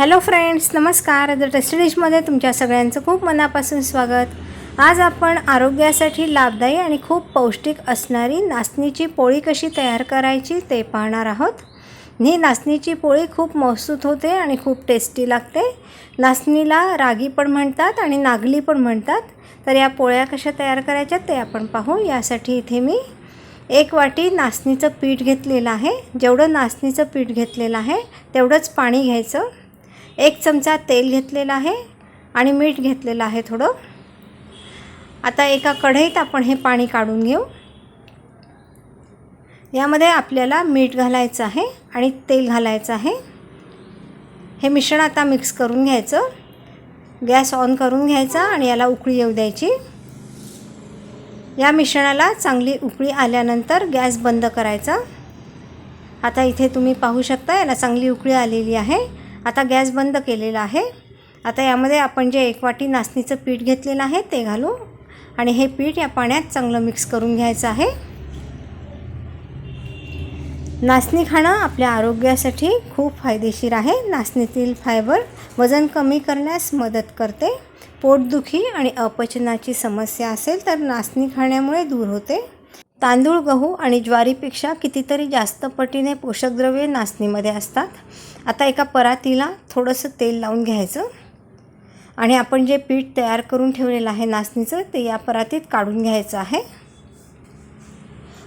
Hello friends नमस्कार. The tasty डिशमध्ये तुमच्या सगळ्यांचं खूप मनापासून स्वागत. आज आपण आरोग्यासाठी लाभदायी आणि खूप पौष्टिक असणारी नाचणीची पोळी कशी तयार करायची ते पाहणार आहोत. ही नाचणीची पोळी खूप मौसूत होते आणि खूप टेस्टी लागते. नाचणीला रागी पण म्हणतात आणि नागली पण म्हणतात. तर या पोळ्या कशा तयार करायच्या ते आपण पाहू. यासाठी इथे मी एक वाटी नाचणीचं पीठ घेतलेलं आहे. जेवढं नाचणीचं पीठ घेतलेलं आहे तेवढंच पाणी घ्यायचं. एक चमचा तेल घेतलेलं आहे आणि मीठ घेतलेलं आहे थोडं. आता एका कढईत आपण हे पाणी काढून घेऊ. यामध्ये आपल्याला मीठ घालायचं आहे आणि तेल घालायचं आहे. हे मिश्रण आता मिक्स करून घ्यायचं. गॅस ऑन करून घ्यायचा आणि याला उकळी येऊ द्यायची. या मिश्रणाला चांगली उकळी आल्यानंतर गॅस बंद करायचा. आता इथे तुम्ही पाहू शकता याला चांगली उकळी आलेली आहे. आता गॅस बंद केलेला आहे. आता यामध्ये आपण जे एक वाटी नाचणीचं पीठ घेतलेलं आहे ते घालू आणि हे पीठ या पाण्यात चांगलं मिक्स करून घ्यायचं आहे. नाचणी खाणं आपल्या आरोग्यासाठी खूप फायदेशीर आहे. नाचणीतील फायबर वजन कमी करण्यास मदत करते. पोटदुखी आणि अपचनाची समस्या असेल तर नाचणी खाण्यामुळे दूर होते. तांदूळ गहू आणि ज्वारीपेक्षा कितीतरी जास्त पटीने पोषकद्रव्ये नाचणीमध्ये असतात. आता एका परातीला थोडंसं तेल लावून घ्यायचं. आणि आपण जे पीठ तयार करून ठेवलेलं आहे नाचणीचं ते या परातीत काढून घ्यायचं आहे.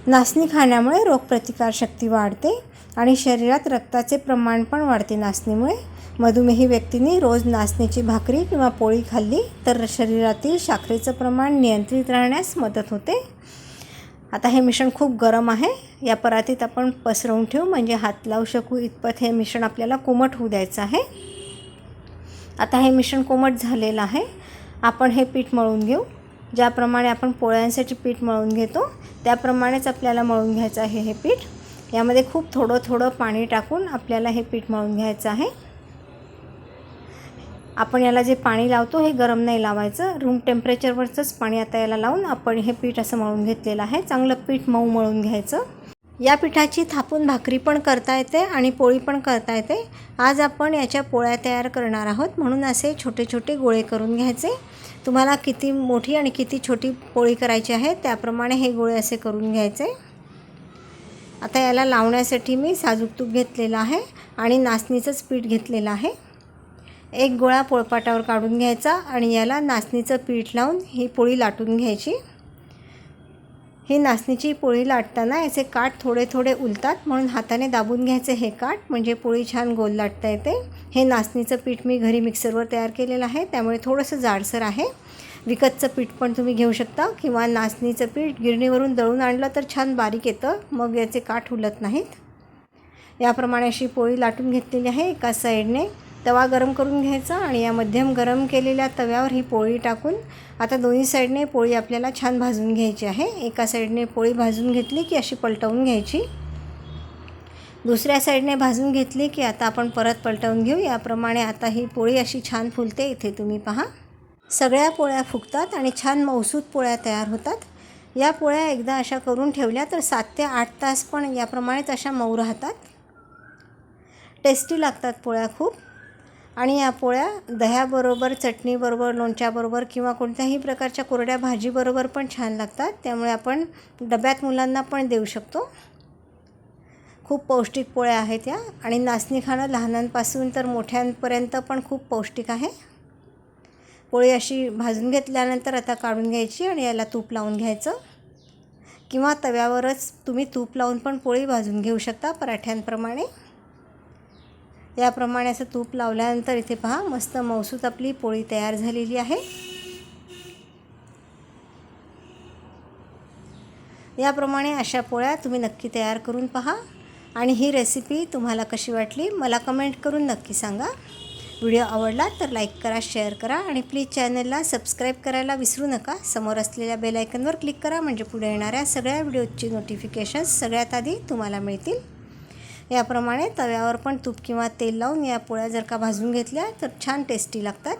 नाचणी खाण्यामुळे रोगप्रतिकारशक्ती वाढते आणि शरीरात रक्ताचे प्रमाण पण वाढते नाचणीमुळे. मधुमेही व्यक्तींनी रोज नाचणीची भाकरी किंवा पोळी खाल्ली तर शरीरातील साखरेचं प्रमाण नियंत्रित राहण्यास मदत होते. आता हे मिश्रण खूप गरम आहे. या परातीत आपण पसरवून ठेवू. म्हणजे हात लावू शकू. इतपत हे मिश्रण आपल्याला कोमट होऊ द्यायचं आहे. आता हे मिश्रण कोमट झालेलं आहे. आपण हे पीठ मळून घेऊ. ज्याप्रमाणे आपण पोळ्यांसाठी पीठ मळून घेतो त्याप्रमाणेच आपल्याला मळून घ्यायचं आहे हे पीठ. यामध्ये खूप थोडं थोडं पाणी टाकून आपल्याला हे पीठ मळून घ्यायचं आहे. आपण याला जे पाणी लावतो हे गरम नाही लावायचं. रूम टेम्परेचरवरचंच पाणी आता याला लावून आपण हे पीठ असं मळून घेतलेलं आहे. चांगलं पीठ मऊ मळून घ्यायचं. या पिठाची थापून भाकरी पण करता येते आणि पोळी पण करता येते. आज आपण याच्या पोळ्या तयार करणार आहोत. म्हणून असे छोटे छोटे गोळे करून घ्यायचे. तुम्हाला किती मोठी आणि किती छोटी पोळी करायची आहे त्याप्रमाणे हे गोळे असे करून घ्यायचे. आता याला लावण्यासाठी मी साजूक तूप घेतलेलं आहे आणि नाचणीचंच पीठ घेतलेलं आहे. एक गोळा पोळपाटावर काढून घ्यायचा आणि याला नाचणीचं पीठ लावून ही पोळी लाटून घ्यायची. ही नाचणीची पोळी लाटताना याचे काठ थोडे थोडे उलतात म्हणून हाताने दाबून घ्यायचे हे काठ म्हणजे पोळी छान गोल लाटता येते. हे नाचणीचं पीठ मी घरी मिक्सरवर तयार केलेलं आहे त्यामुळे थोडंसं जाडसर आहे. विकतचं पीठ पण तुम्ही घेऊ शकता किंवा नाचणीचं पीठ गिरणीवरून दळून आणलं तर छान बारीक येतं मग याचे काठ उलत नाहीत. याप्रमाणे अशी पोळी लाटून घेतलेली आहे एका साईडने. तवा गरम करून घ्यायचा आणि या मध्यम गरम केलेल्या तव्यावर ही पोळी टाकून आता दोन्ही साईडने पोळी आपल्याला छान भाजून घ्यायची आहे. एका साईडने पोळी भाजून घेतली की अशी पलटवून घ्यायची. दुसऱ्या साईडने भाजून घेतली की आता आपण परत पलटवून घेऊ. याप्रमाणे आता ही पोळी अशी छान फुलते. इथे तुम्ही पहा. सगळ्या पोळ्या फुगतात आणि छान मौसूद पोळ्या तयार होतात. या पोळ्या एकदा अशा करून ठेवल्या तर सात ते आठ तास पण याप्रमाणेच अशा मऊ राहतात. टेस्टी लागतात पोळ्या खूप. आणि या पोळ्या दह्याबरोबर चटणीबरोबर लोणच्याबरोबर किंवा कोणत्याही प्रकारच्या कोरड्या भाजीबरोबर पण छान लागतात. त्यामुळे आपण डब्यात मुलांना पण देऊ शकतो. खूप पौष्टिक पोळ्या आहेत या. आणि नाचणी खाणं लहानांपासून तर मोठ्यांपर्यंत पण खूप पौष्टिक आहे. पोळी अशी भाजून घेतल्यानंतर आता काढून घ्यायची आणि याला तूप लावून घ्यायचं. किंवा तव्यावरच तुम्ही तूप लावून पण पोळी भाजून घेऊ शकता पराठ्यांप्रमाणे. याप्रमाणे असं तूप लावल्यानंतर इथे पहा मस्त मौसूत आपली पोळी तयार झालेली आहे. याप्रमाणे अशा पोळ्या तुम्ही नक्की तयार करून पहा. आणि ही रेसिपी तुम्हाला कशी वाटली मला कमेंट करून नक्की सांगा. व्हिडिओ आवडला तर लाईक करा शेअर करा आणि प्लीज चॅनलला सबस्क्राईब करायला विसरू नका. समोर असलेल्या बेल आयकनवर क्लिक करा म्हणजे पुढे येणाऱ्या सगळ्या व्हिडिओची नोटिफिकेशन्स सगळ्यात आधी तुम्हाला मिळतील. याप्रमाणे तव्यावर पण तूप किंवा तेल लावून या पोळ्या जर का भाजून घेतल्या तर छान टेस्टी लागतात.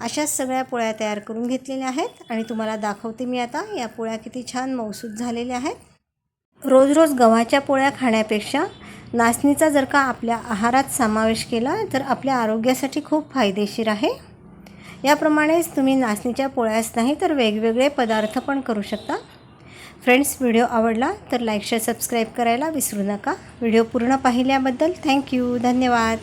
अशाच सगळ्या पोळ्या तयार करून घेतलेल्या आहेत आणि तुम्हाला दाखवते मी आता या पोळ्या किती छान मौसूद झालेल्या आहेत. रोज रोज गव्हाच्या पोळ्या खाण्यापेक्षा नाचणीचा जर का आपल्या आहारात समावेश केला तर आपल्या आरोग्यासाठी खूप फायदेशीर आहे. याप्रमाणेच तुम्ही नाचणीच्या पोळ्याच नाही तर वेगवेगळे पदार्थ पण करू शकता. फ्रेंड्स व्हिडिओ आवडला तर लाईक शेअर सबस्क्राईब करायला विसरू नका. व्हिडिओ पूर्ण पाहिल्याबद्दल थँक्यू. धन्यवाद.